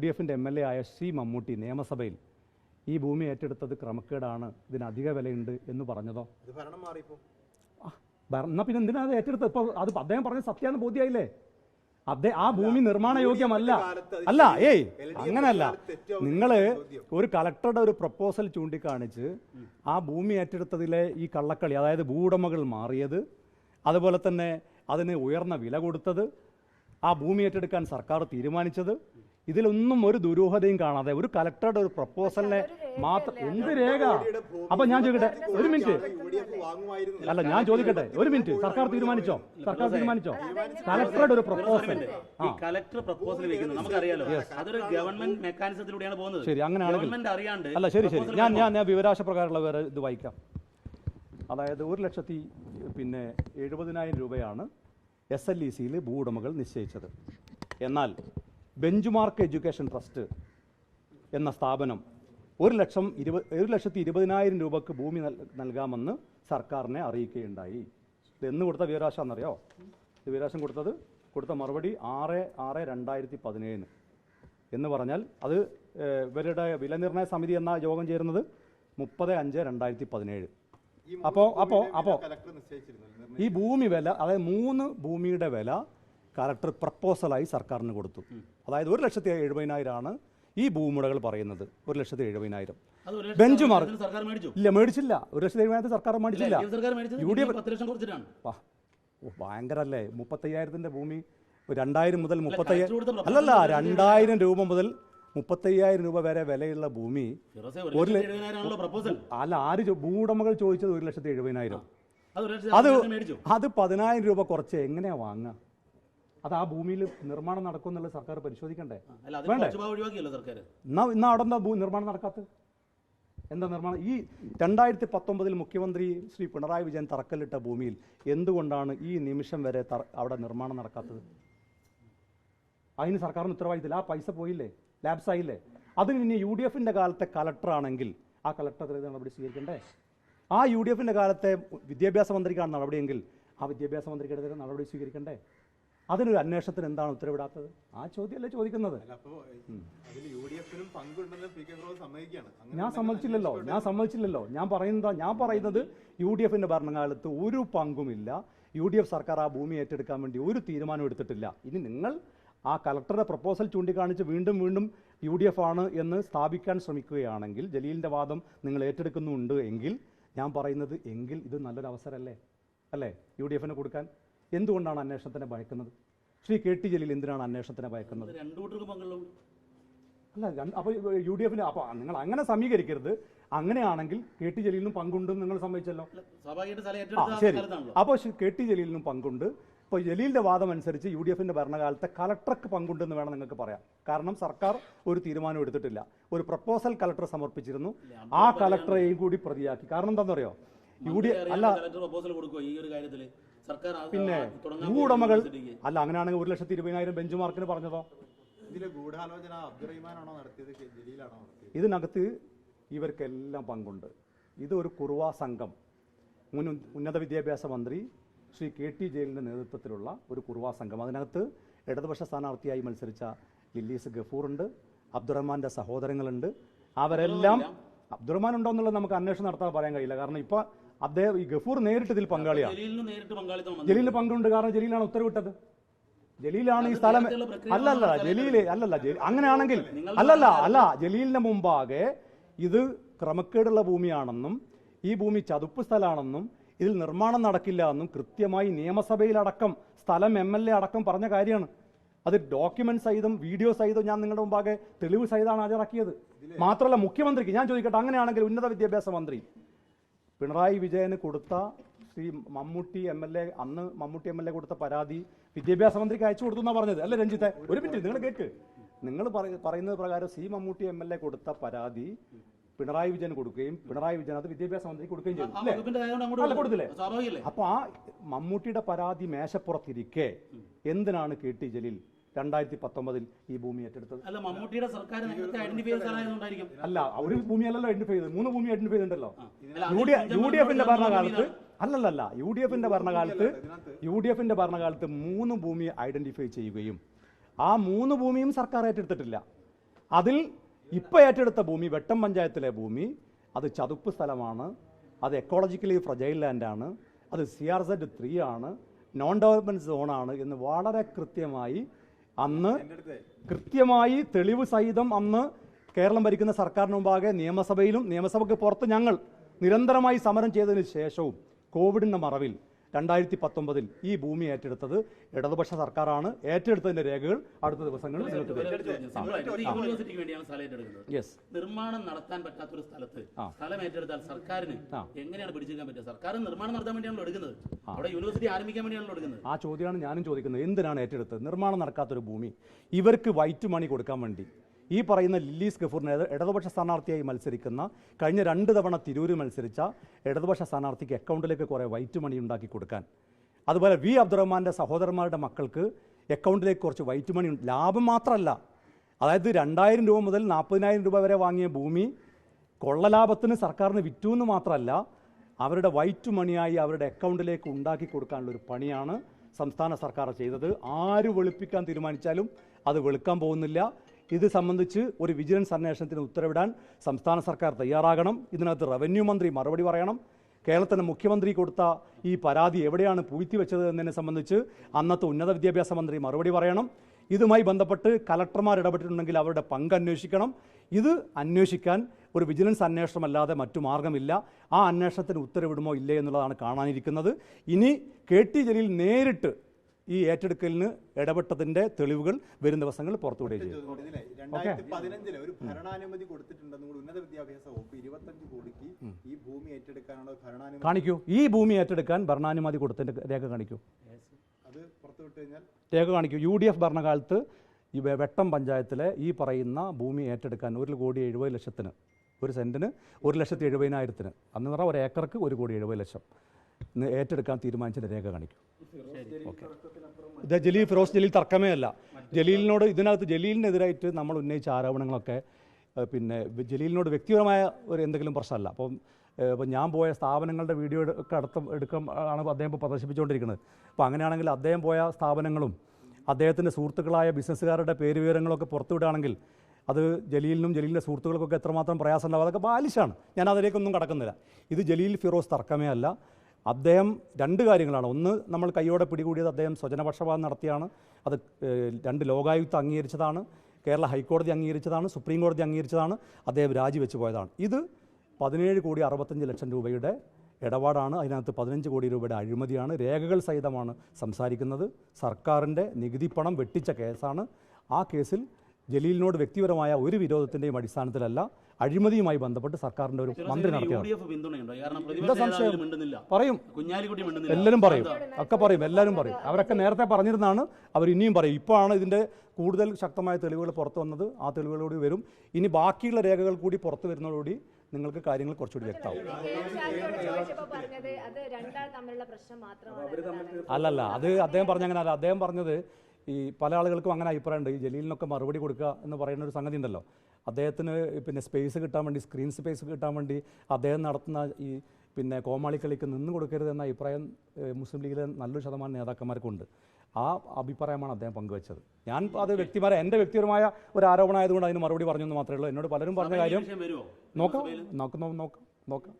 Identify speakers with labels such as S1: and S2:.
S1: D എഫിന്റെ M L A ആയ ശ്രീ മമ്മൂട്ടി നിയമസഭയിൽ ഈ ഭൂമി ഏറ്റെടുത്തത് ക്രമക്കേടാണ് ഇതിന് അധിക വിലയുണ്ട് എന്ന് പറഞ്ഞതോ? ആ, പിന്നെ എന്തിനാ അത് ഏറ്റെടുത്തത്? ഇപ്പോൾ അത് അദ്ദേഹം പറഞ്ഞ സത്യാന്ന് ബോധ്യമായില്ലേ അദ്ദേഹം ആ ഭൂമി നിർമ്മാണ യോഗ്യമല്ല അല്ല ഏയ് അങ്ങനല്ല. നിങ്ങൾ ഒരു കളക്ടറുടെ ഒരു പ്രപ്പോസൽ ചൂണ്ടിക്കാണിച്ച് ആ ഭൂമി ഏറ്റെടുത്തതിലെ ഈ കള്ളക്കളി അതായത് ഭൂവുടമകൾ മാറിയത് അതുപോലെ തന്നെ അതിന് ഉയർന്ന വില കൊടുത്തത് ആ ഭൂമി ഏറ്റെടുക്കാൻ സർക്കാർ തീരുമാനിച്ചത് ഇതിലൊന്നും ഒരു ദുരൂഹതയും കാണാതെ ഒരു കലക്ടറുടെ ഒരു പ്രപ്പോസലിനെ മാത്രം എന്ത് രേഖ? അപ്പൊ ഞാൻ ചോദിക്കട്ടെ ഒരു മിനിറ്റ്. അല്ല ഞാൻ ചോദിക്കട്ടെ ഒരു മിനിറ്റ്. സർക്കാർ തീരുമാനിച്ചോ? സർക്കാർ തീരുമാനിച്ചോ? കലക്ടറുടെ ഒരു പ്രപ്പോസൽ.
S2: ഈ കലക്ടർ പ്രപ്പോസൽ വെക്കുന്നത് നമുക്കറിയാലോ? അതൊരു ഗവൺമെന്റ് മെക്കാനിസത്തിലൂടെയാണ് പോകുന്നത്.
S1: ശരി അങ്ങനെയാണെങ്കിൽ
S2: ഗവൺമെന്റ് അറിയാണ്ട്
S1: അല്ല ശരി ശരി. ഞാൻ ഞാൻ ഞാൻ വിവരാശ പ്രകാരമുള്ള വേറെ ഇത് വായിക്കാം. അതായത് ഒരു ലക്ഷത്തി പിന്നെ എഴുപതിനായിരം രൂപയാണ് എസ് എൽ ഇ സിയിൽ ഭൂവുടമകൾ നിശ്ചയിച്ചത്. എന്നാൽ ബെഞ്ച് മാർക്ക് എഡ്യൂക്കേഷൻ ട്രസ്റ്റ് എന്ന സ്ഥാപനം ഒരു ലക്ഷം ഇരുപത് ഒരു ലക്ഷത്തി ഇരുപതിനായിരം രൂപക്ക് ഭൂമി നൽകാമെന്ന് സർക്കാരിനെ അറിയിക്കുകയുണ്ടായി. ഇത് എന്ന് കൊടുത്ത എന്നറിയോ? ഇത് വീരാശം കൊടുത്തത് കൊടുത്ത മറുപടി ആറ് ആറ് രണ്ടായിരത്തി പതിനേഴിന് എന്ന് പറഞ്ഞാൽ അത് ഇവരുടെ വിലനിർണയ സമിതി എന്ന യോഗം ചേരുന്നത് മുപ്പത് അഞ്ച് രണ്ടായിരത്തി പതിനേഴ്.
S3: അപ്പോൾ അപ്പോൾ അപ്പോൾ.
S1: ഈ ഭൂമി വില അതായത് മൂന്ന് ഭൂമിയുടെ വില കലക്ടർ പ്രപ്പോസലായി സർക്കാരിന് കൊടുത്തു. അതായത് ഒരു ലക്ഷത്തി എഴുപതിനായിരമാണ് ഈ ഭൂമുടകൾ പറയുന്നത്. ഒരു ലക്ഷത്തി എഴുപതിനായിരം. ബെഞ്ച് മാർക്ക് ഇല്ല മേടിച്ചില്ല. ഒരു ലക്ഷത്തി എഴുപതിനായിരത്തി സർക്കാർ മേടിച്ചില്ല. യു ഡി എഫ് ഭയങ്കര അല്ലേ മുപ്പത്തയ്യായിരത്തിന്റെ ഭൂമി രണ്ടായിരം മുതൽ മുപ്പത്തയ്യായിരം അല്ലല്ല രണ്ടായിരം രൂപ മുതൽ മുപ്പത്തയ്യായിരം രൂപ വരെ വിലയുള്ള ഭൂമി
S2: ഒരു
S1: അല്ല ആര് ഭൂവുടമകൾ ചോദിച്ചത് ഒരു ലക്ഷത്തി എഴുപതിനായിരം.
S2: അത്
S1: അത് പതിനായിരം രൂപ കുറച്ച് എങ്ങനെയാ വാങ്ങുക? അത് ആ ഭൂമിയിൽ നിർമ്മാണം നടക്കും എന്നുള്ളത് സർക്കാർ പരിശോധിക്കണ്ടേ?
S2: സർക്കാർ
S1: എന്നാ ഇന്നാ അവിടെ എന്താ നിർമ്മാണം നടക്കാത്തത്? എന്താ നിർമ്മാണം? ഈ രണ്ടായിരത്തി പത്തൊമ്പതിൽ മുഖ്യമന്ത്രി ശ്രീ പിണറായി വിജയൻ തറക്കല്ലിട്ട ഭൂമിയിൽ എന്തുകൊണ്ടാണ് ഈ നിമിഷം വരെ അവിടെ നിർമ്മാണം നടക്കാത്തത്? അതിന് സർക്കാരിന് ഉത്തരവാദിത്തമില്ല. ആ പൈസ പോയില്ലേ? ലാബ്സ് ആയില്ലേ അതിന് ഇനി യു ഡി എഫിന്റെ കാലത്തെ കലക്ടറാണെങ്കിൽ ആ കലക്ടറെ നടപടി സ്വീകരിക്കണ്ടേ? ആ യു ഡി എഫിന്റെ കാലത്തെ വിദ്യാഭ്യാസ മന്ത്രിക്കാണ് നടപടിയെങ്കിൽ ആ വിദ്യാഭ്യാസ മന്ത്രിക്കെതിരെ നടപടി സ്വീകരിക്കണ്ടേ? അതിനൊരു അന്വേഷണത്തിന് എന്താണ് ഉത്തരവിടാത്തത്? ആ ചോദ്യമല്ലേ ചോദിക്കുന്നത്. ഞാൻ സമ്മതിച്ചില്ലല്ലോ. ഞാൻ സമ്മതിച്ചില്ലല്ലോ. ഞാൻ പറയുന്നത് ഞാൻ പറയുന്നത് യു ഡി എഫിന്റെ ഭരണകാലത്ത് ഒരു പങ്കുമില്ല. യു ഡി എഫ് സർക്കാർ ആ ഭൂമി ഏറ്റെടുക്കാൻ വേണ്ടി ഒരു തീരുമാനം എടുത്തിട്ടില്ല. ഇനി നിങ്ങൾ ആ കലക്ടറുടെ പ്രപ്പോസൽ ചൂണ്ടിക്കാണിച്ച് വീണ്ടും വീണ്ടും യു ഡി എഫ് ആണ് എന്ന് സ്ഥാപിക്കാൻ ശ്രമിക്കുകയാണെങ്കിൽ ജലീലിന്റെ വാദം നിങ്ങൾ ഏറ്റെടുക്കുന്നുണ്ട് എങ്കിൽ ഞാൻ പറയുന്നത് എങ്കിൽ ഇത് നല്ലൊരു അവസരമല്ലേ അല്ലേ? യു ഡി എഫിന് കൊടുക്കാൻ? എന്തുകൊണ്ടാണ് അന്വേഷണത്തിന് ഭയക്കുന്നത്? ശ്രീ കെ ടി ജലീൽ എന്തിനാണ് അന്വേഷണത്തിന് ഭയക്കുന്നത്? അല്ല അപ്പൊ അപ്പോൾ യു ഡി എഫിന് അപ്പോൾ നിങ്ങൾ അങ്ങനെ സമീകരിക്കരുത്. അങ്ങനെയാണെങ്കിൽ കെ ടി ജലീലിനും പങ്കുണ്ടെന്ന് നിങ്ങൾ സമ്മതിച്ചല്ലോ. ശരി.
S2: അപ്പൊ
S1: അപ്പോൾ കെ ടി ജലീലിനും പങ്കുണ്ട്. ഇപ്പോൾ ജലീലിന്റെ വാദം അനുസരിച്ച് യു ഡി എഫിന്റെ ഭരണകാലത്തെ കലക്ടർക്ക് പങ്കുണ്ടെന്ന് വേണം നിങ്ങൾക്ക് പറയാം കാരണം സർക്കാർ ഒരു തീരുമാനം എടുത്തിട്ടില്ല. ഒരു പ്രപ്പോസൽ കലക്ടർ സമർപ്പിച്ചിരുന്നു. ആ കലക്ടറെയും കൂടി പ്രതിയാക്കി. കാരണം എന്താണെന്നറിയോ? യു ഡി അല്ല പിന്നെ ഭൂവുടമകൾ അല്ല അങ്ങനെയാണെങ്കിൽ ഒരു ലക്ഷത്തി ഇരുപതിനായിരം ബെഞ്ച് മാർക്കിന് പറഞ്ഞതോ?
S3: ഇതിലെ ഗൂഢാലോചന അബ്ദുറഹിമാനാണോ നടത്തിയത്? കെ ജലീലാണോ നടത്തിയത്?
S1: ഇതിനകത്ത് ഇവർക്കെല്ലാം പങ്കുണ്ട്. ഇത് ഒരു കുറുവാ സംഘം. മുൻ ഉന്നത വിദ്യാഭ്യാസ മന്ത്രി ശ്രീ കെ ടി ജയിലിന്റെ നേതൃത്വത്തിലുള്ള ഒരു കുറുവാ സംഘം. അതിനകത്ത് ഇടതുപക്ഷ സ്ഥാനാർത്ഥിയായി മത്സരിച്ച ലില്ലീസ് ഗഫൂറുണ്ട് അബ്ദുറഹ്മാന്റെ സഹോദരങ്ങളുണ്ട്. അവരെല്ലാം അബ്ദുറഹ്മാൻ ഉണ്ടോ എന്നുള്ളത് നമുക്ക് അന്വേഷണം നടത്താൻ പറയാൻ കഴിയില്ല. കാരണം ഇപ്പോൾ അദ്ദേഹം ഈ ഗഫൂർ നേരിട്ട് ഇതിൽ പങ്കാളിയാണ്.
S2: ജലീലിന് വന്നു.
S1: പങ്കുണ്ട് കാരണം ജലീലാണ് ഉത്തരവിട്ടത്. ജലീലാണ് ഈ സ്ഥലം അല്ലല്ല ജലീൽ അല്ലല്ല അങ്ങനെയാണെങ്കിൽ അല്ലല്ല അല്ല ജലീലിന്റെ മുമ്പാകെ ഇത് ക്രമക്കേടുള്ള ഭൂമിയാണെന്നും ഈ ഭൂമി ചതുപ്പ് സ്ഥലമാണെന്നും ഇതിൽ നിർമ്മാണം നടക്കില്ല എന്നും കൃത്യമായി നിയമസഭയിലടക്കം സ്ഥലം എം എൽ എ അടക്കം പറഞ്ഞ കാര്യമാണ്. അത് ഡോക്യുമെന്റ് സഹിതം വീഡിയോ സഹിതം ഞാൻ നിങ്ങളുടെ മുമ്പാകെ തെളിവ് സഹിതമാണ് ഹാജരാക്കിയത്. മാത്രമല്ല മുഖ്യമന്ത്രിക്ക് ഞാൻ ചോദിക്കട്ടെ അങ്ങനെയാണെങ്കിൽ ഉന്നത വിദ്യാഭ്യാസ മന്ത്രി പിണറായി വിജയന് കൊടുത്ത Shri Mammootty M L A അന്ന് മമ്മൂട്ടി എം എൽ എ കൊടുത്ത പരാതി വിദ്യാഭ്യാസ മന്ത്രിക്ക് അയച്ചു കൊടുത്തു എന്നാ പറഞ്ഞത്. അല്ലേ രഞ്ജിത്തെ? ഒരു മിനിറ്റ് നിങ്ങൾ കേൾക്ക് നിങ്ങൾ പറയുന്നത് പ്രകാരം C Mammootty M L A കൊടുത്ത പരാതി പിണറായി വിജയൻ കൊടുക്കുകയും പിണറായി വിജയൻ അത് വിദ്യാഭ്യാസ മന്ത്രി കൊടുക്കുകയും ചെയ്തു. കൊടുത്തില്ലേ? അപ്പൊ ആ മമ്മൂട്ടിയുടെ പരാതി മേശപ്പുറത്തിരിക്കെ. എന്തിനാണ് കെ ടി ജലീൽ രണ്ടായിരത്തി പത്തൊമ്പതിൽ ഈ ഭൂമി ഏറ്റെടുത്തത്.
S2: അല്ല മമ്മൂട്ടിയുടെ സർക്കാർ
S1: അല്ല ഒരു ഭൂമിയല്ലല്ലോ ഐഡന്റിഫൈ ചെയ്തത്. മൂന്ന് ഭൂമി ഐഡന്റിഫൈ ചെയ്തിട്ടുണ്ടല്ലോ. യു ഡി
S2: അത്
S1: യു ഡി എഫിന്റെ ഭരണകാലത്ത്. അല്ലല്ലല്ല യു ഡി എഫിന്റെ ഭരണകാലത്ത് യു ഡി എഫിന്റെ ഭരണകാലത്ത് മൂന്ന് ഭൂമി ഐഡന്റിഫൈ ചെയ്യുകയും ആ മൂന്ന് ഭൂമിയും സർക്കാർ ഏറ്റെടുത്തിട്ടില്ല. അതിൽ ഇപ്പോൾ ഏറ്റെടുത്ത ഭൂമി വെട്ടം പഞ്ചായത്തിലെ ഭൂമി അത് ചതുപ്പ് സ്ഥലമാണ് അത് എക്കോളജിക്കലി ഫ്രജൈൽ ലാൻഡാണ് അത് സി ആർ സെഡ് ത്രീ ആണ് നോൺ ഡെവലപ്മെന്റ് സോണാണ് എന്ന് വളരെ കൃത്യമായി അന്ന് കൃത്യമായി തെളിവ് സഹിതം അന്ന് കേരളം ഭരിക്കുന്ന സർക്കാരിന് മുമ്പാകെ നിയമസഭയിലും നിയമസഭയ്ക്ക് പുറത്ത് ഞങ്ങൾ നിരന്തരമായി സമരം ചെയ്തതിന് ശേഷവും കോവിഡിന്റെ മറവിൽ രണ്ടായിരത്തി പത്തൊമ്പതിൽ ഈ ഭൂമി ഏറ്റെടുത്തത് ഇടതുപക്ഷ സർക്കാരാണ്. ഏറ്റെടുത്തതിന്റെ രേഖകൾ അടുത്ത ദിവസങ്ങളിൽ നിങ്ങൾക്ക്
S2: വേണ്ടിയാണ്
S1: യെസ്
S2: നിർമ്മാണം നടത്താൻ പറ്റാത്തൊരു സ്ഥലത്ത്
S1: ആ.
S2: സ്ഥലം ഏറ്റെടുത്താൽ സർക്കാരിന്. എങ്ങനെയാണ് പിടിച്ചെടുക്കാൻ പറ്റുക? സർക്കാർ നിർമ്മാണം നടത്താൻ വേണ്ടിയാണല്ലോ എടുക്കുന്നത്. അവിടെ യൂണിവേഴ്സിറ്റി ആരംഭിക്കാൻ വേണ്ടിയാണല്ലോ എടുക്കുന്നത്.
S1: ആ ചോദ്യമാണ് ഞാനും ചോദിക്കുന്നത്. എന്തിനാണ് ഏറ്റെടുത്തത്? നിർമ്മാണം നടക്കാത്തൊരു ഭൂമി. ഇവർക്ക് വൈറ്റ് മണി കൊടുക്കാൻ വേണ്ടി. ഈ പറയുന്ന ലില്ലീസ് ഗഫൂറിന് ഇട- ഇടതുപക്ഷ സ്ഥാനാർത്ഥിയായി മത്സരിക്കുന്ന കഴിഞ്ഞ രണ്ട് തവണ തിരൂരിൽ മത്സരിച്ച ഇടതുപക്ഷ സ്ഥാനാർത്ഥിക്ക് അക്കൗണ്ടിലേക്ക് കുറേ വൈറ്റ് മണി ഉണ്ടാക്കി കൊടുക്കാൻ. അതുപോലെ വി. അബ്ദുറഹ്മാന്റെ സഹോദരന്മാരുടെ മക്കൾക്ക് അക്കൗണ്ടിലേക്ക് കുറച്ച് വൈറ്റ് മണി ലാഭം മാത്രമല്ല. അതായത് രണ്ടായിരം രൂപ മുതൽ നാൽപ്പതിനായിരം രൂപ വരെ വാങ്ങിയ ഭൂമി കൊള്ളലാഭത്തിന് സർക്കാരിന് വിറ്റു എന്ന് മാത്രമല്ല അവരുടെ വൈറ്റ് മണിയായി അവരുടെ അക്കൗണ്ടിലേക്ക് ഉണ്ടാക്കി കൊടുക്കാനുള്ള ഒരു പണിയാണ് സംസ്ഥാന സർക്കാർ ചെയ്തത്. ആര് വെളുപ്പിക്കാൻ തീരുമാനിച്ചാലും അത് വെളുക്കാൻ പോകുന്നില്ല. ഇത് സംബന്ധിച്ച് ഒരു വിജിലൻസ് അന്വേഷണത്തിന് ഉത്തരവിടാൻ സംസ്ഥാന സർക്കാർ തയ്യാറാകണം. ഇതിനകത്ത് റവന്യൂ മന്ത്രി മറുപടി പറയണം. കേരളത്തിന്റെ മുഖ്യമന്ത്രി കൊടുത്ത ഈ പരാതി എവിടെയാണ് പൂഴ്ത്തി വെച്ചത് എന്നതിനെ സംബന്ധിച്ച് അന്നത്തെ ഉന്നത വിദ്യാഭ്യാസ മന്ത്രി മറുപടി പറയണം. ഇതുമായി ബന്ധപ്പെട്ട് കലക്ടർമാർ ഇടപെട്ടിട്ടുണ്ടെങ്കിൽ അവരുടെ പങ്ക് അന്വേഷിക്കണം. ഇത് അന്വേഷിക്കാൻ ഒരു വിജിലൻസ് അന്വേഷണമല്ലാതെ മറ്റു മാർഗമില്ല. ആ അന്വേഷണത്തിന് ഉത്തരവിടുമോ ഇല്ലേ എന്നുള്ളതാണ് കാണാനിരിക്കുന്നത്. ഇനി കെ ടി ജലീൽ നേരിട്ട് ഈ ഏറ്റെടുക്കലിന് ഇടപെട്ടതിന്റെ തെളിവുകൾ വരും ദിവസങ്ങൾ പുറത്തുവിടുകയും ചെയ്യും
S3: പതിനഞ്ചിൽ ഒരു ഭരണാനുമതി കൊടുത്തിട്ടുണ്ടെന്നും കൂടി ഉന്നത വിദ്യാഭ്യാസ വകുപ്പ് ഇരുപത്തഞ്ച് കോടിക്ക് ഈ ഭൂമി ഏറ്റെടുക്കാനുള്ള ഭരണാനുമതി
S1: കാണിക്കൂ. ഈ ഭൂമി ഏറ്റെടുക്കാൻ ഭരണാനുമതി കൊടുത്തതിന്റെ രേഖ കാണിക്കൂ.
S3: അത് പുറത്തുവിട്ട് കഴിഞ്ഞാൽ?
S1: രേഖ കാണിക്കൂ. യു ഡി എഫ് ഭരണകാലത്ത് ഈ വെട്ടം പഞ്ചായത്തിലെ ഈ പറയുന്ന ഭൂമി ഏറ്റെടുക്കാൻ ഒരു കോടി എഴുപത് ലക്ഷത്തിന് ഒരു സെന്റിന് ഒരു ലക്ഷത്തി എഴുപതിനായിരത്തിന് അന്ന് പറഞ്ഞാൽ ഒരു ഏക്കർക്ക് ഒരു കോടി എഴുപത് ലക്ഷം. ഏറ്റെടുക്കാൻ തീരുമാനിച്ചതിന്റെ രേഖ കാണിക്കും. ഓക്കെ. ഇത് ജലീൽ ഫിറോസ് ജലീൽ തർക്കമേ അല്ല. ജലീലിനോട് ഇതിനകത്ത് ജലീലിനെതിരായിട്ട് നമ്മൾ ഉന്നയിച്ച ആരോപണങ്ങളൊക്കെ പിന്നെ ജലീലിനോട് വ്യക്തിപരമായ ഒരു എന്തെങ്കിലും പ്രശ്നമല്ല. അപ്പം ഇപ്പം ഞാൻ പോയ സ്ഥാപനങ്ങളുടെ വീഡിയോ ഒക്കെ അടുത്ത എടുക്കം ആണ് അദ്ദേഹം ഇപ്പോൾ പ്രദർശിപ്പിച്ചുകൊണ്ടിരിക്കുന്നത്. അപ്പോൾ അങ്ങനെയാണെങ്കിൽ അദ്ദേഹം പോയ സ്ഥാപനങ്ങളും അദ്ദേഹത്തിന്റെ സുഹൃത്തുക്കളായ ബിസിനസ്സുകാരുടെ പേര് വിവരങ്ങളൊക്കെ പുറത്തുവിടുകയാണെങ്കിൽ അത് ജലീലിനും ജലീലിന്റെ സുഹൃത്തുക്കൾക്കൊക്കെ എത്രമാത്രം പ്രയാസം ഉണ്ടാവും അതൊക്കെ ബാലിഷാണ് ഞാൻ അതിലേക്കൊന്നും കടക്കുന്നില്ല. ഇത് ജലീൽ ഫിറോസ് തർക്കമേ അല്ല. അദ്ദേഹം രണ്ട് കാര്യങ്ങളാണ്. ഒന്ന് നമ്മൾ കൈയോടെ പിടികൂടിയത് അദ്ദേഹം സ്വജനപക്ഷപാതം നടത്തിയാണ്. അത് രണ്ട് ലോകായുക്ത അംഗീകരിച്ചതാണ്. കേരള ഹൈക്കോടതി അംഗീകരിച്ചതാണ്. സുപ്രീം കോടതി അംഗീകരിച്ചതാണ്. അദ്ദേഹം രാജിവെച്ച് പോയതാണ്. ഇത് പതിനേഴ് കോടി അറുപത്തഞ്ച് ലക്ഷം രൂപയുടെ ഇടപാടാണ്. അതിനകത്ത് പതിനഞ്ച് കോടി രൂപയുടെ അഴിമതിയാണ്. രേഖകൾ സഹിതമാണ് സംസാരിക്കുന്നത്. സർക്കാരിന്റെ നികുതി പണം വെട്ടിച്ച കേസാണ്. ആ കേസിൽ ജലീലിനോട് വ്യക്തിപരമായ ഒരു വിരോധത്തിന്റെയും അടിസ്ഥാനത്തിലല്ല അഴിമതിയുമായി ബന്ധപ്പെട്ട് സർക്കാരിന്റെ ഒരു മന്ത്രി നടത്തിയാണ് പറയും. എല്ലാവരും പറയും. ഒക്കെ പറയും. എല്ലാവരും പറയും. അവരൊക്കെ നേരത്തെ പറഞ്ഞിരുന്നാണ്. അവർ ഇനിയും പറയും. ഇപ്പോഴാണ് ഇതിന്റെ കൂടുതൽ ശക്തമായ തെളിവുകൾ പുറത്തു വന്നത്. ആ തെളിവുകളോട് വരും. ഇനി ബാക്കിയുള്ള രേഖകൾ കൂടി പുറത്തു വരുന്നതോടുകൂടി നിങ്ങൾക്ക് കാര്യങ്ങൾ കുറച്ചുകൂടി വ്യക്തമാവും.
S4: ഷാജിയോട് പറഞ്ഞത് അത് രണ്ടാൾ തമ്മിലുള്ള പ്രശ്നം മാത്രമാണ്
S1: അല്ലല്ല അത് അദ്ദേഹം പറഞ്ഞ അങ്ങനെ അല്ല. അദ്ദേഹം പറഞ്ഞത് ഈ പല ആളുകൾക്കും അങ്ങനെ അഭിപ്രായമുണ്ട്. ഈ ജലീലിനൊക്കെ മറുപടി കൊടുക്കുക എന്ന് പറയുന്ന ഒരു സംഗതി ഉണ്ടല്ലോ. അദ്ദേഹത്തിന് പിന്നെ സ്പേസ് കിട്ടാൻ വേണ്ടി സ്ക്രീൻ സ്പേസ് കിട്ടാൻ വേണ്ടി അദ്ദേഹം നടത്തുന്ന ഈ പിന്നെ കോമാളിക്കളിക്ക് നിന്ന് കൊടുക്കരുത് എന്ന അഭിപ്രായം മുസ്ലിം ലീഗിലെ നല്ലൊരു ശതമാനം നേതാക്കന്മാർക്കുണ്ട്. ആ അഭിപ്രായമാണ് അദ്ദേഹം പങ്കുവച്ചത്. ഞാൻ അത് വ്യക്തിപര എന്റെ വ്യക്തിപരമായ ഒരു ആരോപണമായതുകൊണ്ട് അതിന് മറുപടി പറഞ്ഞു എന്ന് മാത്രമേ ഉള്ളൂ. എന്നോട് പലരും പറഞ്ഞ കാര്യം നോക്കാം നോക്കാം നോക്കാം നോക്കാം.